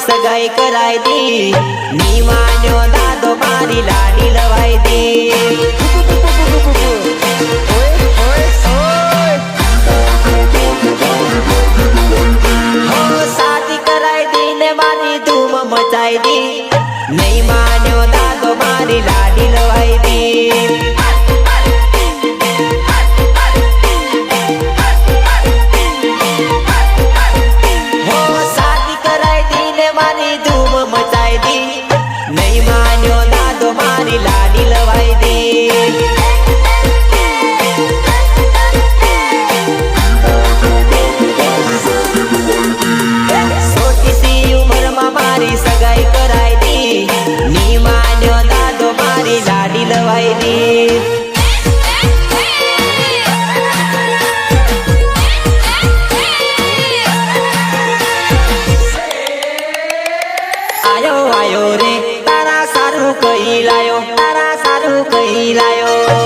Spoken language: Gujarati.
સગાઈ કરાઈ દી. ની માન્યો દાદો મારી લાડી લવાઈ દી. શાદી કરાઈ દી ને મારી ધૂમ મચાઈ દી. નહીં માન્યો દાદો મારી લાડી આયો રે? તારા સારું કહી લાયો? તારા સારું કહી લાયો?